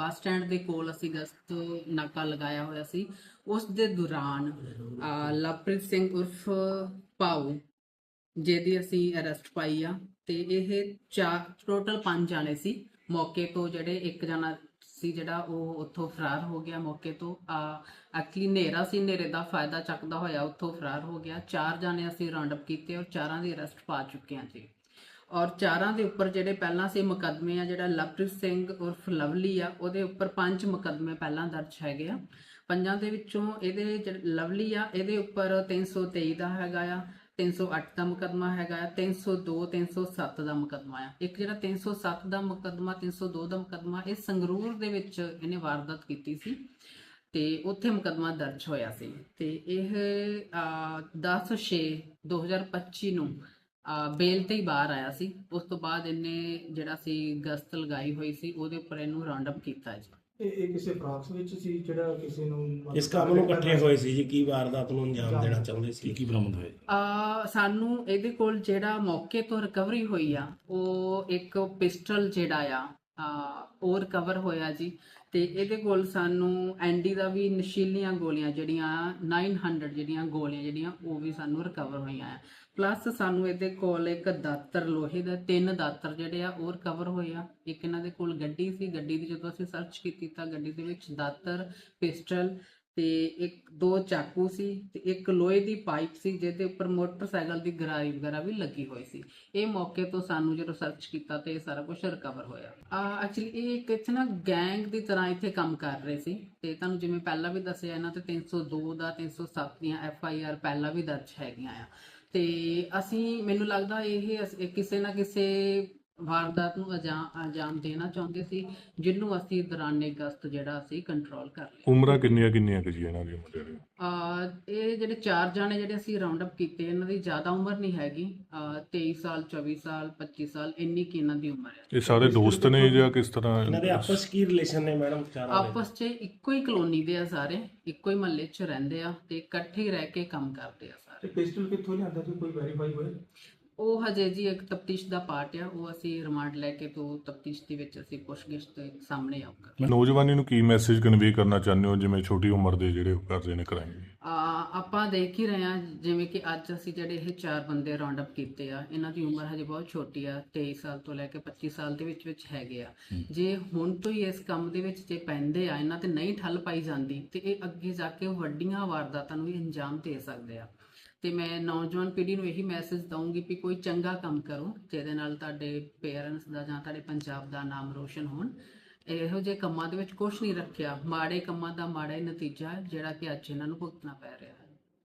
Bus stand ਦੇ ਕੋਲ ਅਸੀਂ ਗਸਤ ਨਾਕਾ ਲਗਾਇਆ ਹੋਇਆ ਸੀ। ਉਸ ਦੇ ਦੌਰਾਨ ਲਵਪ੍ਰੀਤ ਸਿੰਘ ਉਰਫ ਪਾਉ ਜਿਹਦੀ ਅਸੀਂ ਅਰੈਸਟ ਪਾਈ ਆ, ਤੇ ਇਹ ਚਾਰ ਟੋਟਲ ਪੰਜ ਜਾਣੇ ਸੀ। ਮੌਕੇ ਤੋਂ ਜਿਹੜੇ ਇੱਕ ਜਣਾ ਸੀ ਜਿਹੜਾ ਉਹ ਉੱਥੋਂ ਫਰਾਰ ਹੋ ਗਿਆ। ਮੌਕੇ ਤੋਂ ਐਕਚੁਅਲੀ ਹਨੇਰਾ ਸੀ, ਹਨੇਰੇ ਦਾ ਫਾਇਦਾ ਚੱਕਦਾ ਹੋਇਆ ਉੱਥੋਂ ਫਰਾਰ ਹੋ ਗਿਆ। ਚਾਰ ਜਾਣੇ ਅਸੀਂ ਰਾਉਂਡ ਅਪ ਕੀਤੇ ਔਰ ਚਾਰਾਂ ਦੀ ਅਰੈਸਟ ਪਾ ਚੁੱਕੇ ਹਾਂ ਜੀ। ਔਰ ਚਾਰਾਂ ਦੇ ਉੱਪਰ ਜਿਹੜੇ ਪਹਿਲਾਂ ਸੀ ਮੁਕੱਦਮੇ ਆ, ਜਿਹੜਾ ਲਵਪ੍ਰੀਤ ਸਿੰਘ ਉਰਫ ਲਵਲੀ ਆ, ਉਹਦੇ ਉੱਪਰ ਪੰਜ ਮੁਕੱਦਮੇ ਪਹਿਲਾਂ ਦਰਜ ਹੈਗੇ ਆ। ਪੰਜਾਂ ਦੇ ਵਿੱਚੋਂ ਇਹਦੇ ਲਵਲੀ ਆ, ਇਹਦੇ ਉੱਪਰ 323 ਦਾ ਹੈਗਾ ਆ 308 ਦਾ ਮੁਕੱਦਮਾ ਹੈਗਾ ਆ 302 307 ਦਾ ਮੁਕੱਦਮਾ ਆ। ਇੱਕ ਜਿਹੜਾ 307 ਦਾ ਮੁਕੱਦਮਾ 302 ਦਾ ਮੁਕੱਦਮਾ, ਇਹ ਸੰਗਰੂਰ ਦੇ ਵਿੱਚ ਇਹਨੇ ਵਾਰਦਾਤ ਕੀਤੀ ਸੀ ਤੇ ਉੱਥੇ ਮੁਕੱਦਮਾ ਦਰਜ ਹੋਇਆ ਸੀ। ਤੇ ਇਹ 10 6 2025 ਨੂੰ ਬੇਲ ਤੇ ਹੀ ਬਾਹਰ ਆਇਆ ਸੀ। ਉਸ ਤੋਂ ਬਾਅਦ ਇਹਨੇ ਜਿਹੜਾ ਸੀ ਗਸਤ ਲਗਾਈ ਹੋਈ ਸੀ ਉਹਦੇ ਉੱਪਰ ਇਹਨੂੰ ਰਾਉਂਡ ਅਪ ਕੀਤਾ ਜੀ। ਇਹ ਇਹ ਕਿਸੇ ਫਰਾਕਸ ਵਿੱਚ ਸੀ ਜਿਹੜਾ ਕਿਸੇ ਨੂੰ ਇਸ ਕੰਮ ਨੂੰ ਇਕੱਠੇ ਹੋਏ ਸੀ ਜੀ ਕੀ ਵਾਰਦਾਤ ਨੂੰ ਅੰਜਾਮ ਦੇਣਾ ਚਾਹੁੰਦੇ ਸੀ? ਕੀ ਬਰਾਮਦ ਹੋਇਆ ਜੀ? ਆ ਸਾਨੂੰ ਇਹਦੇ ਕੋਲ ਜਿਹੜਾ ਮੌਕੇ ਤੋਂ ਰਿਕਵਰੀ ਹੋਈ ਆ ਉਹ ਇੱਕ ਪਿਸਟਲ ਜਿਹੜਾ ਆ ਆ, ਉਹ ਰਿਕਵਰ ਹੋਇਆ ਜੀ। ਤੇ ਇਹਦੇ ਕੋਲ ਸਾਨੂੰ ਐਂਡੀ ਦਾ ਵੀ ਨਸ਼ੀਲੀਆਂ ਗੋਲੀਆਂ ਜਿਹੜੀਆਂ 900 ਜਿਹੜੀਆਂ ਗੋਲੀਆਂ ਜਿਹੜੀਆਂ ਉਹ ਵੀ ਸਾਨੂੰ ਰਿਕਵਰ ਹੋਈਆਂ ਆ। ਪਲੱਸ ਸਾਨੂੰ ਇਹਦੇ ਕੋਲ ਇੱਕ ਦਾਤਰ ਲੋਹੇ ਦਾ ਤਿੰਨ ਦਾਤਰ ਜਿਹੜੇ ਆ ਉਹ ਰਿਕਵਰ ਹੋਏ ਆ। ਇੱਕ ਇਹਨਾਂ ਦੇ ਕੋਲ ਗੱਡੀ ਸੀ। ਗੱਡੀ ਦੀ ਜਦੋਂ ਅਸੀਂ ਸਰਚ ਕੀਤੀ ਤਾਂ ਗੱਡੀ ਦੇ ਵਿੱਚ ਦਾਤਰ ਪਿਸਟਲ ਤੇ ਇੱਕ, ਦੋ ਚਾਕੂ ਸੀ ਤੇ ਇੱਕ ਲੋਹੇ ਦੀ ਪਾਈਪ ਸੀ ਜਿਹਦੇ ਉੱਪਰ ਮੋਟਰਸਾਈਕਲ ਦੀ ਗਰਾਰੀ ਵਗੈਰਾ ਵੀ ਲੱਗੀ ਹੋਈ ਸੀ। ਇਹ ਮੌਕੇ ਤੋਂ ਸਾਨੂੰ ਜਦੋਂ ਸਰਚ ਕੀਤਾ ਤੇ ਇਹ ਸਾਰਾ ਕੁਝ ਰਿਕਵਰ ਹੋਇਆ। ਆ ਐਕਚੁਅਲੀ ਇਹ ਇੱਕ ਇੱਥੇ ਨਾ ਗੈਂਗ ਦੀ ਤਰ੍ਹਾਂ ਇੱਥੇ ਕੰਮ ਕਰ ਰਹੇ ਸੀ ਤੇ ਤੁਹਾਨੂੰ ਜਿਵੇਂ ਪਹਿਲਾਂ ਵੀ ਦੱਸਿਆ ਇਹਨਾਂ ਤੇ 302 ਦਾ 307 ਦੀਆਂ ਐਫ ਆਈ ਆਰ ਪਹਿਲਾਂ ਵੀ ਦਰਜ ਹੈਗੀਆਂ ਆ। ਤੇ ਅਸੀਂ, ਮੈਨੂੰ ਲੱਗਦਾ ਇਹ ਅਸ- ਕਿਸੇ ਨਾ ਕਿਸੇ ਵਾਰਦਾਤ ਨੂੰ ਅੰਜਾਮ ਅੰਜਾਮ ਦੇਣਾ ਚਾਹੁੰਦੇ ਸੀ ਜਿਹਨੂੰ ਅਸੀਂ ਦੌਰਾਨੇ ਗਸਤ ਜਿਹੜਾ ਅਸੀਂ ਕੰਟਰੋਲ ਕਰ ਲਿਆ। ਉਮਰਾਂ ਕਿੰਨੀਆਂ ਕਿੰਨੀਆਂ ਕੁ ਜੀ ਇਹਨਾਂ ਦੀ ਉਮਰ ਜਿਹੜੀ ਅਹ ਇਹ ਜਿਹੜੇ ਚਾਰ ਜਾਣੇ ਜਿਹੜੇ ਅਸੀਂ ਰਾਉਂਡ ਅਪ ਕੀਤੇ ਇਹਨਾਂ ਦੀ ਜ਼ਿਆਦਾ ਉਮਰ ਨਹੀਂ ਹੈਗੀ। ਅਹ 23 ਸਾਲ 24 ਸਾਲ 25 ਸਾਲ ਇੰਨੀ ਕੀ ਇਹਨਾਂ ਦੀ ਉਮਰ ਹੈ। ਇਹ ਸਾਰੇ ਦੋਸਤ ਨੇ ਜਾਂ ਕਿਸ ਤਰ੍ਹਾਂ? ਇਹਨਾਂ ਦੇ ਆਪਸ ਕੀ ਰਿਲੇਸ਼ਨ ਨੇ ਮੈਡਮ ਚਾਰਾਂ ਦੇ? ਆਪਸ 'ਚ ਇੱਕੋ ਹੀ ਕਲੋਨੀ ਦੇ ਆ ਸਾਰੇ ਇੱਕੋ ਹੀ ਮਹੱਲੇ 'ਚ ਰਹਿੰਦੇ ਆ ਤੇ ਇਕੱਠੇ ਹੀ ਰਹਿ ਕੇ ਕੰਮ ਕਰਦੇ ਆ ਸਾਰੇ। ਤੇ ਪਿਸਟਲ ਕਿੱਥੋਂ ਲਿਆਂਦਾ ਸੀ ਕੋਈ ਵੈਰੀਫਾਈ ਹੋਇਆ? ਉਹ ਹਜੇ ਜੀ ਇੱਕ ਤਫਤੀਸ਼ ਦਾ ਪਾਰਟ ਆ ਉਹ ਅਸੀਂ ਰਿਮਾਂਡ ਲੈ ਕੇ ਤੋਂ ਤਫਤੀਸ਼ ਦੇ ਵਿੱਚ ਅਸੀਂ ਪੁੱਛਗਿੱਛ ਤੇ ਸਾਹਮਣੇ ਆਊਗਾ। ਨੌਜਵਾਨੀ ਨੂੰ ਕੀ ਮੈਸੇਜ ਕਨਵੇ ਕਰਨਾ ਚਾਹੁੰਦੇ ਹੋ ਜਿਵੇਂ ਛੋਟੀ ਉਮਰ ਦੇ ਜਿਹੜੇ ਉਹ ਕਰਦੇ ਨੇ ਕ੍ਰਾਈਮ ਆ ਆਪਾਂ ਦੇਖ ਹੀ ਰਹੇ ਹਾਂ ਜਿਵੇਂ ਕਿ ਅੱਜ ਅਸੀਂ ਜਿਹੜੇ ਇਹ ਚਾਰ ਬੰਦੇ ਰਾਉਂਡ ਅਪ ਕੀਤੇ ਆ ਇਹਨਾਂ ਦੀ ਉਮਰ ਹਜੇ ਬਹੁਤ ਛੋਟੀ ਆ 23 ਸਾਲ ਤੋਂ ਲੈ ਕੇ 25 ਸਾਲ ਦੇ ਵਿੱਚ ਵਿੱਚ ਹੈਗੇ ਆ। ਜੇ ਹੁਣ ਤੋਂ ਹੀ ਇਸ ਕੰਮ ਦੇ ਵਿੱਚ ਜੇ ਪੈਂਦੇ ਆ ਇਹਨਾਂ ਤੇ ਨਹੀਂ ਠੱਲ ਪਾਈ ਜਾਂਦੀ ਤੇ ਇਹ ਅੱਗੇ ਜਾ ਕੇ ਵੱਡੀਆਂ ਵਾਰਦਾਤਾਂ ਨੂੰ ਵੀ ਅੰਜਾਮ ਦੇ ਸਕਦੇ ਆ। ਤੇ ਮੈਂ ਨੌਜਵਾਨ ਪੀੜ੍ਹੀ ਨੂੰ ਇਹੀ ਮੈਸੇਜ ਦਊਂਗੀ ਕਿ ਕੋਈ ਚੰਗਾ ਕੰਮ ਕਰੋ, ਜਿਹਦੇ ਨਾਲ ਤੁਹਾਡੇ ਪੇਰੈਂਟਸ ਦਾ ਜਾਂ ਤੁਹਾਡੇ ਪੰਜਾਬ ਦਾ ਨਾਮ ਰੋਸ਼ਨ ਹੋਣ। ਇਹੋ ਜਿਹੇ ਕੰਮਾਂ ਦੇ ਵਿੱਚ ਕੁਝ ਨਹੀਂ ਰੱਖਿਆ। ਮਾੜੇ ਕੰਮਾਂ ਦਾ ਮਾੜਾ ਹੀ ਨਤੀਜਾ ਜਿਹੜਾ ਕਿ ਅੱਜ ਇਹਨਾਂ ਨੂੰ ਭੁਗਤਣਾ ਪੈ ਰਿਹਾ